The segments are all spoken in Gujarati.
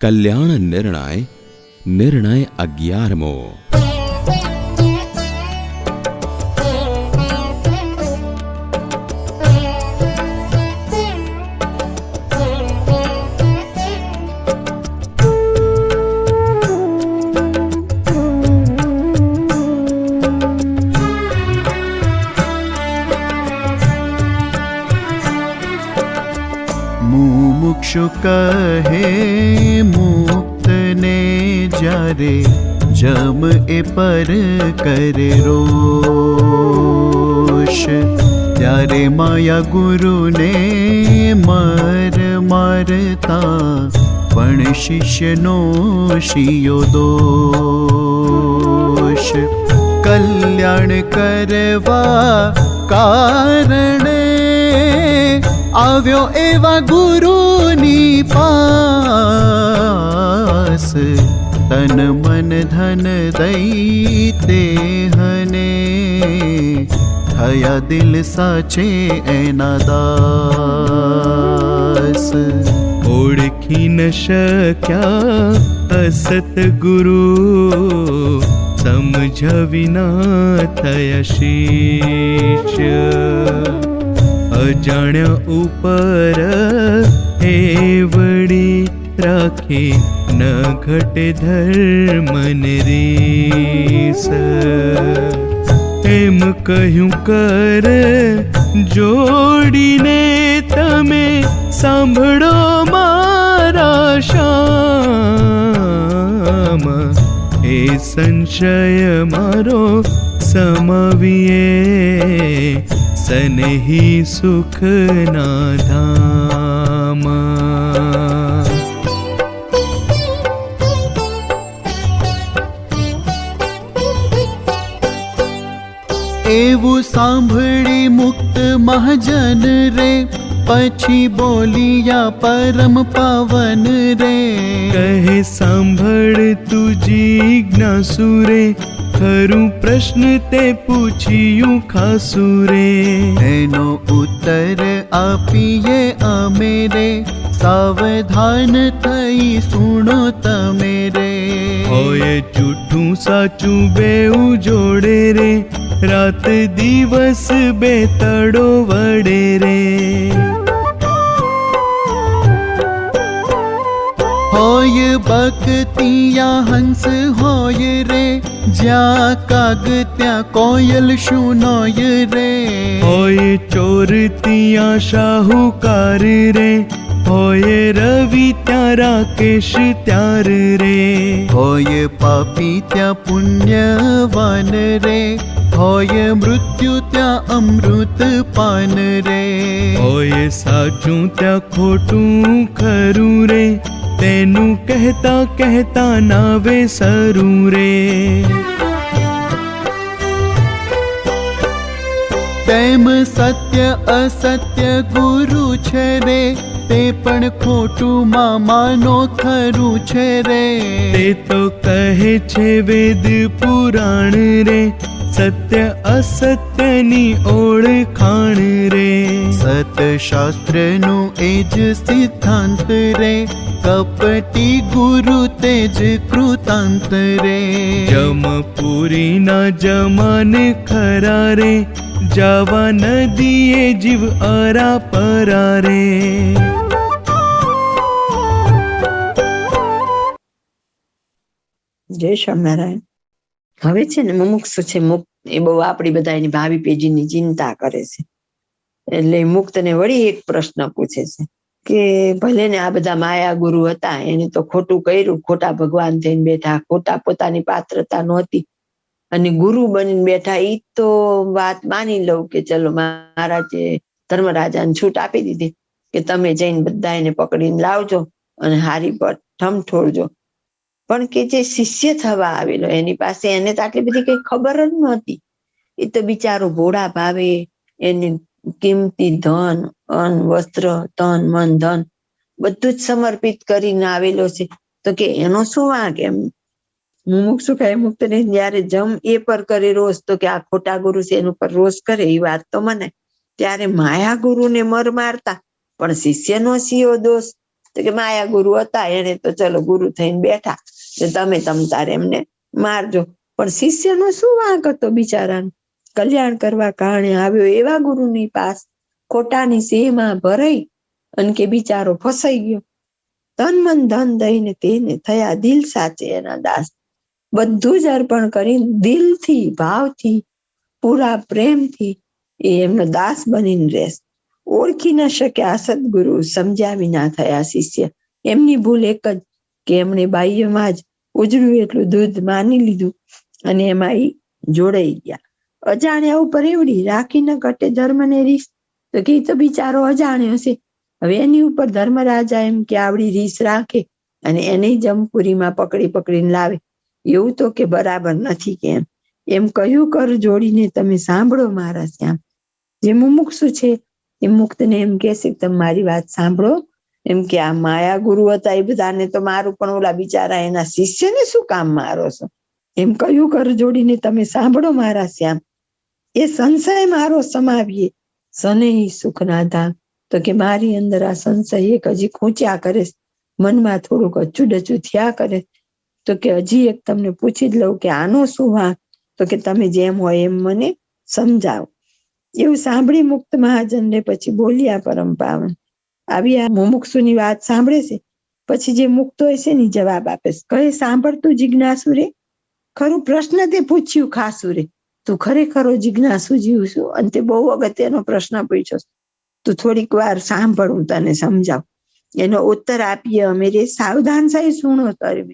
કલ્યાણ નિર્ણય નિર્ણય અગિયારમો. મુમુક્ષુ કહે મુક્તને જ્યારે જમ એ પર કરે રોષ ત્યારે માયા ગુરુને મર મારતા પણ શિષ્યનો શિયો દોષ કલ્યાણ કરવા કારણે આવ્યો એવા ગુરુની પાસ તન મન ધન દઈ તે હને થયા દિલ સાચે એના દાસ ઓળખી ન શક્યા અસત ગુરુ સમજ વિના થયા શિષ્ય અજાણ્યા ઉપર હે વડી રાખે ન ઘટે ધર્મન રીસ એમ કહ્યું, કર જોડીને તમે સાંભળો મારા શામ એ સંશય મારો સમવીએ. સનેહી સુખના ધામ એવું સાંભળી મુક્ત મહાજન રે પછી બોલિયા પરમ પાવન રે કહે સાંભળ તું જીજ્ઞાસુ રે ખરું પ્રશ્ન તે પૂછ્યું ખાસુ રે એનો ઉત્તર આપીએ અમે રે. સાવધાન થઈ સુણો તમે રે. હોય જૂઠું સાચું બેઉ જોડે રે. રાત દિવસ બે તડો વડે રે. હોય બકતિયા હંસ હોય રે. જ્યાં કાગ ત્યાં કોયલ શું નોય રે. હોય ચોર ત્યાં શાહુકાર રે. હોય રવિ ત્યાં રાકેશ ત્યાર રે. હોય પાપી ત્યાં પુણ્યવાન રે. હોય મૃત્યુ ત્યાં અમૃત પાન રે. હોય સાચું ત્યાં ખોટું ખરું રે. તેનું કહેતા કહેતા નાવે સરું રે તેમ સત્ય અસત્ય ગુરુ છે રે તે પણ ખોટું મામાનો ખરું છે રે તે તો કહે છે વેદ પુરાણ રે સત્ય અસત્યની ઓળખાણ રે સત શાસ્ત્રનું એ જ સિદ્ધાંત રે. કપટી ગુરુ તેજ કૃતાંત રે. જમપુરીના જમન ખરા રે. જવા નદીએ જીવ અરા પરા રે. જય સ્વામિનારાયણ. હવે છે ને મુમુક્ષ છે મુક્ત એ બહુ આપણી બધા એની ભાવિ પેઢીની ચિંતા કરે છે. એટલે મુક્તને વળી એક પ્રશ્ન પૂછે છે કે ભલે ને આ બધા માયા ગુરુ હતા, એને તો ખોટું કર્યું, ખોટા ભગવાન થઈને બેઠા, ખોટા પોતાની પાત્રતા નહોતી. અને ગુરુ બનીને બેઠા એ તો વાત માની લઉં કે ચલો મહારાજે ધર્મરાજાને છૂટ આપી દીધી કે તમે જઈને બધા એને પકડીને લાવજો અને હારી પર ઠમઠોળજો પણ કે જે શિષ્ય થવા આવેલો, એની પાસે એને તો આટલી બધી કઈ ખબર જ નહોતી. એ તો બિચારો ભોળા ભાવે એને કિંમતી ધન, અન્ન, વસ્ત્ર તન મન, ધન બધું જ સમર્પિત કરીને આવેલો છે. તો કે એનો શું વાંક એમ? મુમુક્ષુ ખાય મુક્ત ને જયારે જમ એ પર કરે રોષ તો કે આ ખોટા ગુરુ છે, એનું પર રોષ કરે, એ વાત તો મને. ત્યારે માયા ગુરુને મર મારતા, પણ શિષ્યનો સિયો દોષ. તો કે માયા ગુરુ હતા, એને તો ચલો ગુરુ થઈને બેઠા. તમે તમ તારે એમને મારજો. પણ શિષ્યનો શું વાંક હતો બિચારાનો? કલ્યાણ કરવા કારણે આવ્યો એવા ગુરુની પાસ ખોટાની સેહમાં ભરાઈ અને કે બિચારો ફસાઈ ગયો. તન મન ધન દઈને તેને થયા દિલ સાચે એના દાસ. બધું જ અર્પણ કરી દિલથી, ભાવથી, પૂરા પ્રેમથી એ એમનો દાસ બનીને રહેશે. ઓળખી ન શક્યા સદગુરુ સમજ્યા વિના થયા શિષ્ય. એમની ભૂલ એક જ કે એમણે બાહ્યમાં જ ઉજળું એટલું દૂધ માની લીધું અને એમાં એ જોડાઈ ગયા. અજાણ્યા ઉપર એવડી રાખીને ઘટે ધર્મ ધર્મને રીસ. તો કે તો બિચારો અજાણ્યો છે. હવે એની ઉપર ધર્મ રાજા એમ કે આવડી રીસ રાખે અને એને જમપુરીમાં પકડી પકડીને લાવે. એવું તો કે બરાબર નથી કે એમ. એમ કહ્યું, કર જોડીને તમે સાંભળો મારા શ્યામ. જે મુમુક્ષુ છે, એ મુક્તને એમ કે તમે મારી વાત સાંભળો. એમ કે, આ માયા ગુરુ હતા, એ બધાને તો મારું પણ ઓલા બિચારા એના શિષ્યને શું કામ મારો છો? એમ કહ્યું, કર જોડીને તમે સાંભળો મારા શ્યામ. એ સંશય મારો સમાવીએ. સને સુખના ધામ તો કે મારી અંદર આ સંશય એક હજી ખૂંચ્યા કરે. મનમાં થોડુંક અચું ડચું થયા કરે. તો કે હજી એક તમને પૂછી જ લઉં કે આનો શું વાંક? તો કે તમે જેમ હોય એમ મને સમજાવો. એવું સાંભળી મુક્ત મહાજનને પછી બોલ્યા પરમ પાવન. આવી આ મુમુક્ષુની વાત સાંભળે છે? પછી જે મુક્ત હોય છે ને જવાબ આપે છે. કહે સાંભળતું જિજ્ઞાસુ રે? ખરું પ્રશ્ન તે પૂછ્યું ખાસુ રે. તું ખરેખરો જિજ્ઞાસુ જીવ છું? અને તે બહુ અગત્યનો પ્રશ્ન પૂછ્યો. તું થોડીક વાર સાંભળ હું તને સમજાવ. એનો ઉત્તર આપીએ અમે રે સાવધાન થઈ સુણો તરે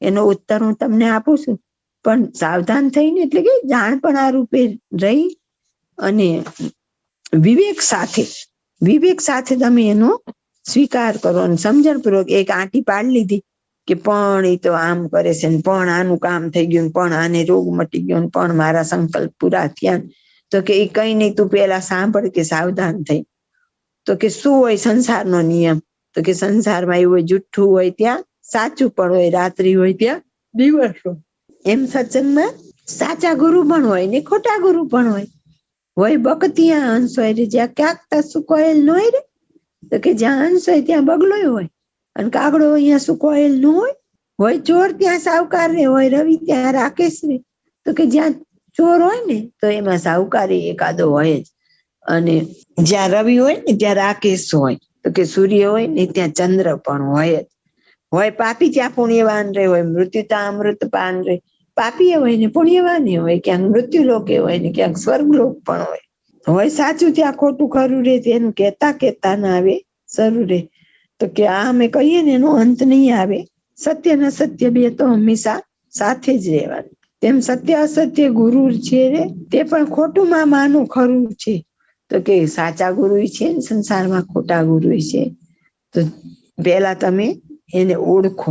એનો ઉત્તર હું તમને આપું છું. પણ સાવધાન થઈને એટલે કે જાણપણા રૂપે રહી અને વિવેક સાથે વિવેક સાથે તમે એનો સ્વીકાર કરો અને સમજણપૂર્વક એક આંટી પાડી લીધી. કે પણ એ તો આમ કરે છે ને પણ આનું કામ થઈ ગયું પણ આને રોગ મટી ગયો પણ મારા સંકલ્પ પૂરા થયા. તો કે એ કઈ નહીં, તું પેલા સાંભળ કે સાવધાન થઈ. તો કે શું હોય સંસારનો નિયમ? તો કે સંસારમાં એવું હોય જુઠ્ઠું હોય ત્યાં, સાચું પણ હોય, રાત્રિ હોય ત્યાં, દિવસ હોય. એમ સત્સંગમાં સાચા ગુરુ પણ હોય ને ખોટા ગુરુ પણ હોય. હોય બકતિયા અંશ હોય રે, જ્યાં ક્યાંક તસું કોયેલ ન હોય રે. તો કે જ્યાં અંશ હોય ત્યાં બગલોય હોય. અને કાગડો અહીંયા સુકવાયેલ ન હોય હોય ચોર ત્યાં સાવકાર રે હોય રવિ ત્યાં રાકેશ રે તો કે જ્યાં ચોર હોય ને, તો એમાં સાવકારી એકાદો હોય જ. અને જ્યાં રવિ હોય ને, ત્યાં રાકેશ હોય. તો કે સૂર્ય હોય ને, ત્યાં ચંદ્ર પણ હોય જ. હોય પાપી ત્યાં પુણ્યવાન રહે, હોય મૃત્યુ ત્યાં અમૃત પાન રે પાપી હોય ને પુણ્યવાન હોય, ક્યાંક મૃત્યુ લોકે હોય ને, ક્યાંક સ્વર્ગલોક પણ હોય. હોય સાચું ત્યાં ખોટું ખરું રે, તેનું કહેતા કહેતા ના આવે સરું રે. તો કે આ અમે કહીએ ને એનો અંત નહીં આવે. સત્ય ને સત્ય બે તો હંમેશા સાથે જ રહેવાનું. તેમ સત્ય અસત્ય ગુરુ છે તે પણ ખોટું માં માનું ખરું છે. તો કે સાચા ગુરુ છે ને, સંસારમાં ખોટા ગુરુ છે. તો પહેલા તમે એને ઓળખો.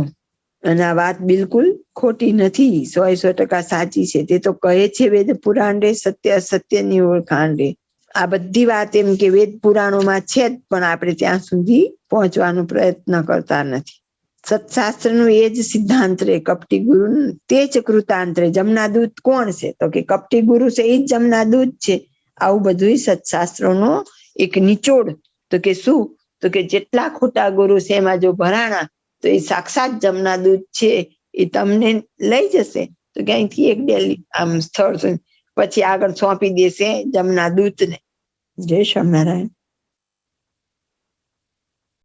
અને આ વાત બિલકુલ ખોટી નથી. સો સો ટકા સાચી છે. તે તો કહે છે વેદ પુરાણ રે, સત્ય અસત્યની ઓળખાણ રે. આ બધી વાત એમ કે વેદ પુરાણોમાં છે જ, પણ આપણે ત્યાં સુધી પહોંચવાનો પ્રયત્ન કરતા નથી. સત્શાસ્ત્રનું એ જ સિદ્ધાંત રે, કપટી ગુરુ તે જ કૃતાંત રે, જમનાદૂત કોણ છે? તો કે કપટી ગુરુ છે, એ જ જમનાદૂત છે. આવું બધું સત્શાસ્ત્રોનો એક નિચોડ. તો કે શું? તો કે જેટલા ખોટા ગુરુ છે એમાં જો ભરાણા, તો એ સાક્ષાત જમનાદૂત છે, એ તમને લઈ જશે. તો ક્યાંયથી એક ડેલી આમ સ્થળ પછી આગળ સોંપી દેશે જમના દૂતને જય સ્વામિનારાયણ